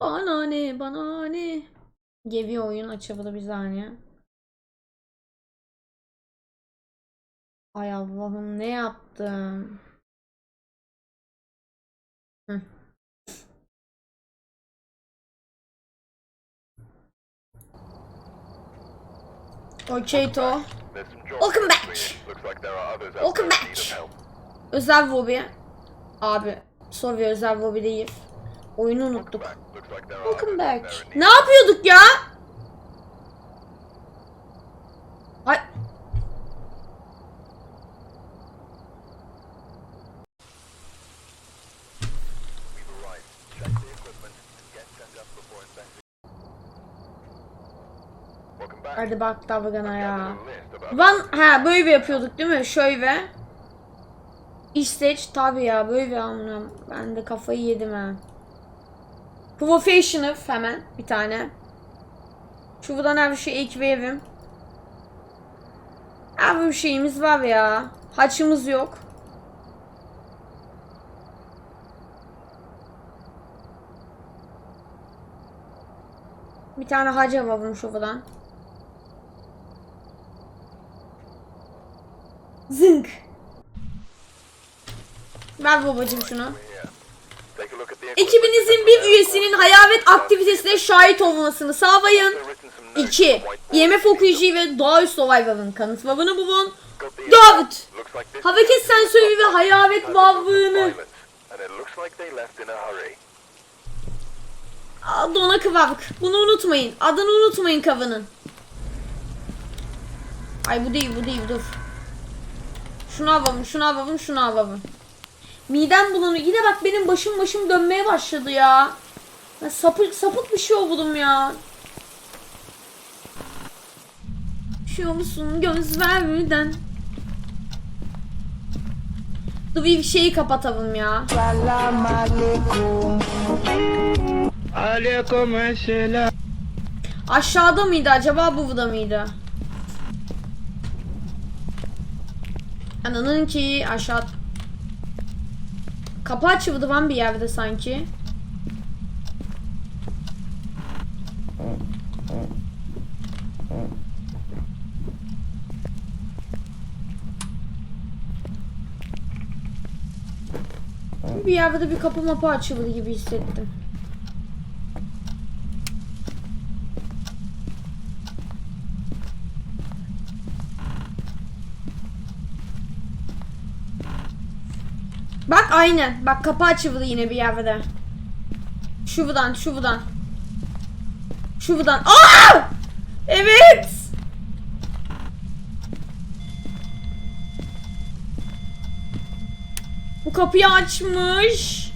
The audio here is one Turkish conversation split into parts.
Bana ne bana ne. Gevi oyun açıldı bir saniye. Ay Allah'ım ne yaptım? Hı. Okey to. Welcome back. Welcome back. Özel Bobby. Abi. Soruyor özel Bobby değil. Oyunu unuttuk. Welcome back. Ne yapıyorduk ya? Ay. Hadi bak davgana ya. Van ha böyle yapıyorduk değil mi? Şöyle. İsteç tabi ya böyle amına. Ben de kafayı yedim ha. Professional hemen bir tane. Şuradan her şey ekleyelim. Her bir şeyimiz var ya. Haçımız yok. Bir tane hac alalım şuradan. Zınk. Ver babacım şunu. Ekibinizin bir üyesinin hayalet aktivitesine şahit olmasını sağlayın. 2. IMF okuyucu ve doğaüstü survival'ın kanıtlarını bulun. 4. Hareket sensörü ve hayalet varlığını Adı ona kıvak. Bunu unutmayın. Adını unutmayın kavanın. Ay bu değil bu değil dur. Şunu alalım şunu alalım şunu alalım. Midem bulanıyor. Yine bak benim başım başım dönmeye başladı ya. Ben sapık sapık bir şey oldum ya. Şu musun gözlerden? Dur bir şeyi kapatalım ya. Selam. Aşağıda mıydı acaba burada mıydı? Ananın ki aşağı Kapı açıldı lan bir yerde sanki. Bir yerde bir kapı mapı açıldı gibi hissettim. Bak aynen. Bak kapı açıldı yine bir yerde. Şuradan, şuradan. Şuradan. Aa! Evet. Bu kapıyı açmış.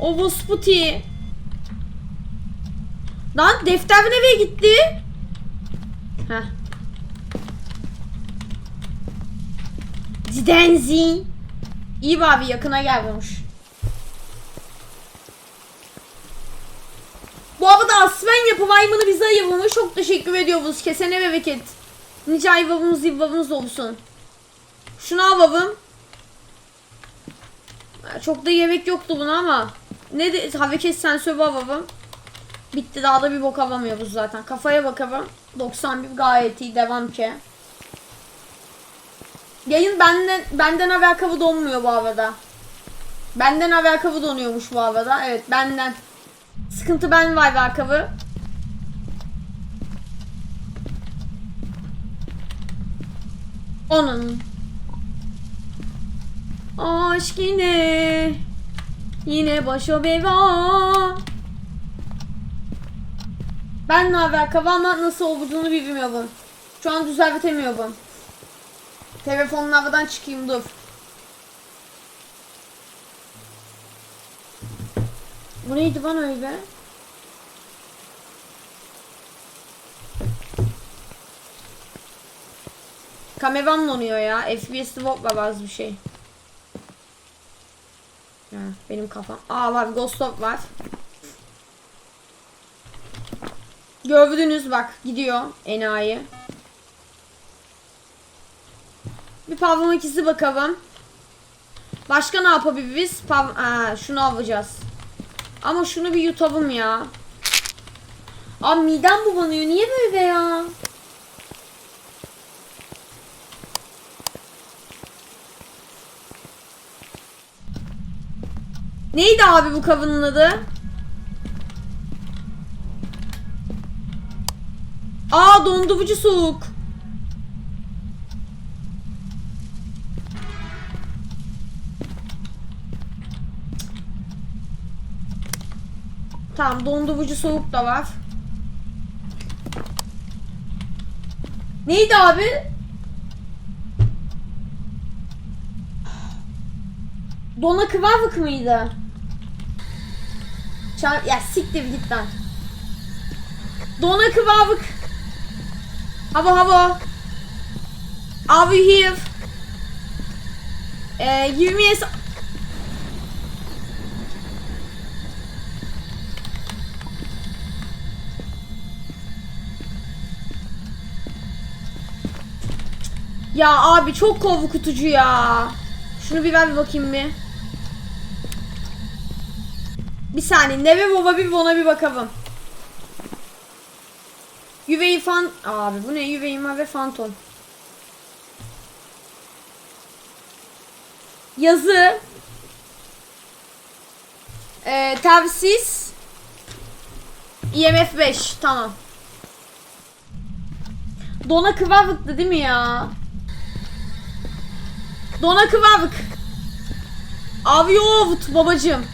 O Vosputi. Lan defter nereye gitti? Heh. Zidenzi. İyi abi yakına gelmemiş. Bu arada Aspen yapım aymını bize ayırmış. Çok teşekkür ediyoruz. Kesene bereket. Nice ayvamız yıvamız olsun. Şunu alalım. Ha, Çok da yemek yoktu buna ama. Ne de hareket sensörü alalım. Bitti daha da bir bok alamıyoruz zaten. Kafaya bakalım. 91 gayet iyi devam ki. Yayın benden benden alakalı donmuyor bu arada. Benden alakalı donuyormuş bu arada. Evet benden. Sıkıntı ben var alakalı. Onun. Aşk yine. Yine başa beva. Ben ne alakalı ama nasıl olduğunu bilmiyorum. Şu an düzeltemiyorum. Telefonun havadan çıkayım dur. Bu neydi lan öyle? Kameram donuyor ya. FPS var az bir şey. Ha, benim kafam. Aa var Ghost Stop var. Gördünüz bak gidiyor enayi. Pavlama ikisi bakalım. Başka ne yapabiliriz? Pav Aa, şunu alacağız. Ama şunu bir yutalım ya. Abi midem bulanıyor. Niye böyle ya? Neydi abi bu kavının adı? Aa dondurucu soğuk. Tamam dondurucu soğuk da var. Neydi abi? Dona kıvavık mıydı? Çar ya siktir git lan. Dona kıvavık. Hava hava. You here? Ee, give me Ya abi çok korkutucu ya. Şunu bir ver bir bakayım bir. Bir saniye. Neve baba bir ona bir bakalım. Yüveyi fan... Abi bu ne? Yüveyima ve fantom. Yazı. Ee, tavsiz. IMF 5. Tamam. Dona kıvavıktı değil mi ya? Dona kıvavık. Avyovut babacım.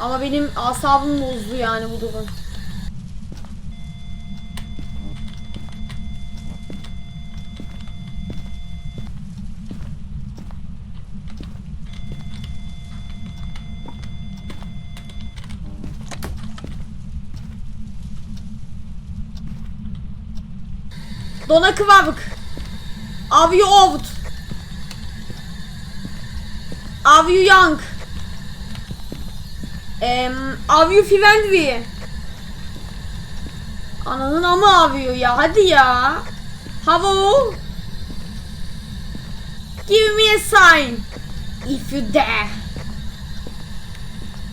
Ama benim asabım bozdu yani bu durum. Dona kıvavık. Avyu ovut. Avyu young. Em, Avyu Fivendvi. Ananın ama avıyor ya. Hadi ya. Havo. Give me a sign. If you dare.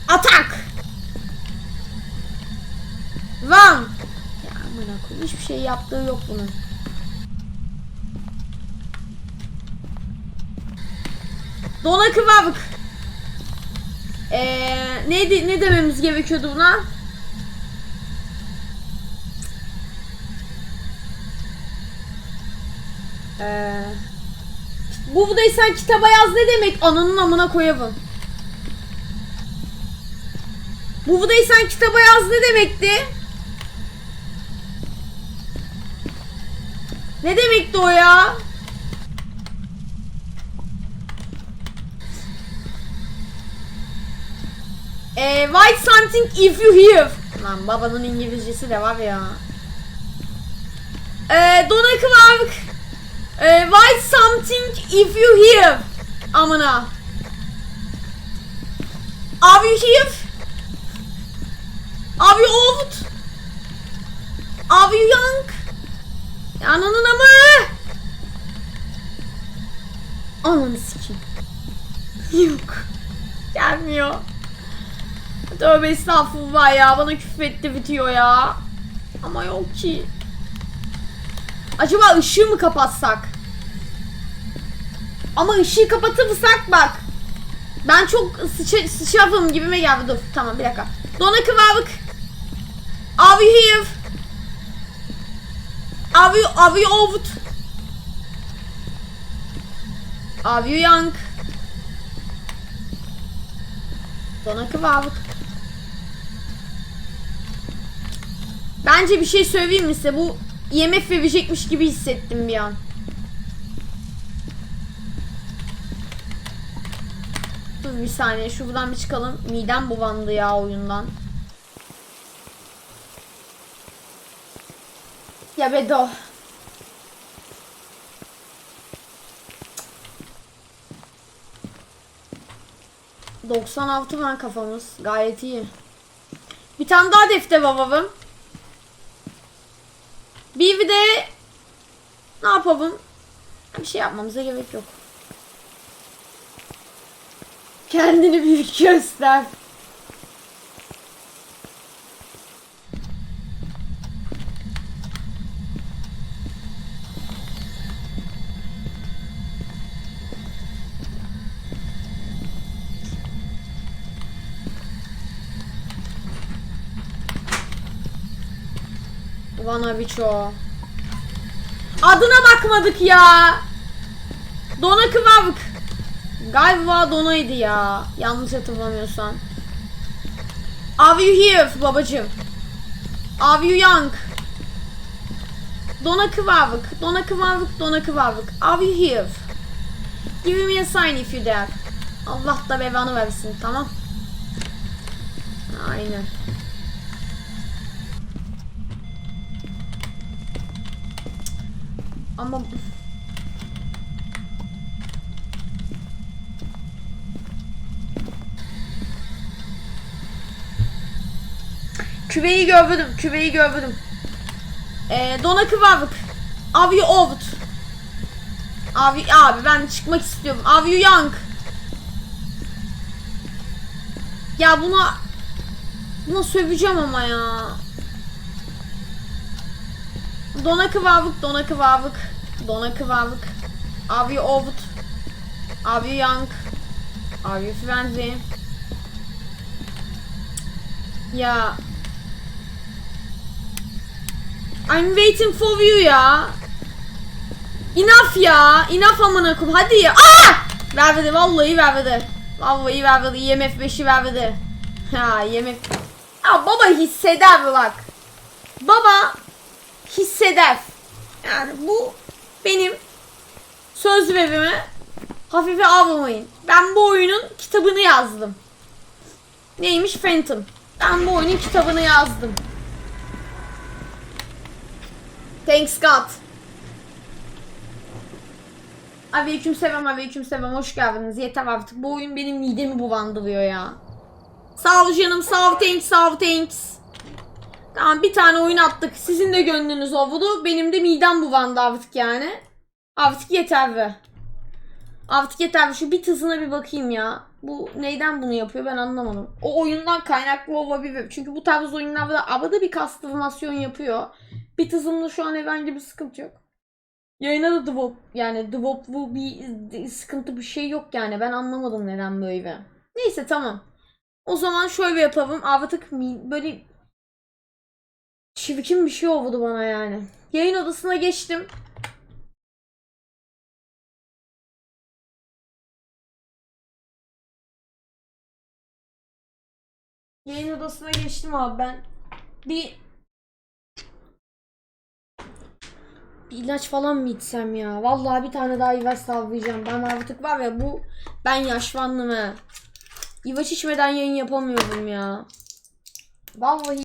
Attack. Run. Ya amına koyayım hiçbir şey yaptığı yok bunun. Dona kıvavık. Ee, ne, de- ne dememiz gerekiyordu buna? Ee, bu budaysan kitaba yaz ne demek? Ananın amına koyavım. Bu budaysan kitaba yaz ne demekti? Ne demekti o ya? Ee, write something if you hear. Lan babanın İngilizcesi de var ya. Ee, dona kıvamık. Ee, write something if you hear. Amına. Are you here? Are you old? Are you young? Ananın amı. Ananı sikeyim. Yok. Gelmiyor. Tövbe estağfurullah ya bana küfretti bitiyor ya. Ama yok ki. Acaba ışığı mı kapatsak? Ama ışığı kapatırsak bak. Ben çok sıça, sıçrafım gibime geldi. Dur tamam bir dakika. Dona kıvavık. Are you here? Are you, are you old? Are you young? Dona kıvavık. Bence bir şey söyleyeyim mi size? Bu IMF verecekmiş gibi hissettim bir an. Dur bir saniye şuradan bir çıkalım. Midem bulandı ya oyundan. Ya Bedo. ...96 ben kafamız. Gayet iyi. Bir tane daha defter alalım. Bir de... Ne yapalım? Bir şey yapmamıza gerek yok. Kendini büyük göster. Ivana Biço. Adına bakmadık ya. Dona Kıvavık. Galiba Dona'ydı ya. Yanlış hatırlamıyorsam. Are you here babacım? Are you young? Dona Kıvavık. Dona Kıvavık. Dona Kıvavık. Are you here? Give me a sign if you there. Allah da belanı versin tamam. Aynen. Ama Küveyi gördüm, küveyi gördüm. Ee, Dona Kıvavık. You old? Abi, abi ben çıkmak istiyorum. You young? Ya buna buna söveceğim ama ya. Dona Kıvavık, Dona Kıvavık. Dona Kıvavık. Are you young? Are you friendly? Ya I'm waiting for you ya. Enough ya. Enough amına koyayım. Hadi ya. Aa! Vermedi vallahi vermedi. Vallahi vermedi. IMF 5'i vermedi. Ha IMF. Ya baba hisseder bak. Baba hisseder. Yani bu benim söz verimi hafife almayın. Ben bu oyunun kitabını yazdım. Neymiş Phantom. Ben bu oyunun kitabını yazdım. Thanks God. Aleyküm selam aleyküm selam hoş geldiniz. Yeter artık bu oyun benim midemi bulandırıyor ya. Sağ ol canım sağ ol thanks sağ ol thanks. Tamam bir tane oyun attık. Sizin de gönlünüz oldu. Benim de midem bulandı artık yani. Artık yeter be. Artık yeter. Şu bit hızına bir bakayım ya. Bu neyden bunu yapıyor ben anlamadım. O oyundan kaynaklı olabilir. Çünkü bu tarz oyunlarda arada bir kastırmasyon yapıyor. Bit hızımda şu an herhangi bir sıkıntı yok. Yayına da drop yani droplu bir sıkıntı bir şey yok yani. Ben anlamadım neden böyle. Neyse tamam. O zaman şöyle yapalım. Artık böyle çirkin bir şey oldu bana yani. Yayın odasına geçtim. Yayın odasına geçtim abi ben. Bir bir ilaç falan mı içsem ya? Vallahi bir tane daha ilaç sallayacağım. Ben artık var ya bu ben yaşlandım he. İlaç içmeden yayın yapamıyorum ya. Vallahi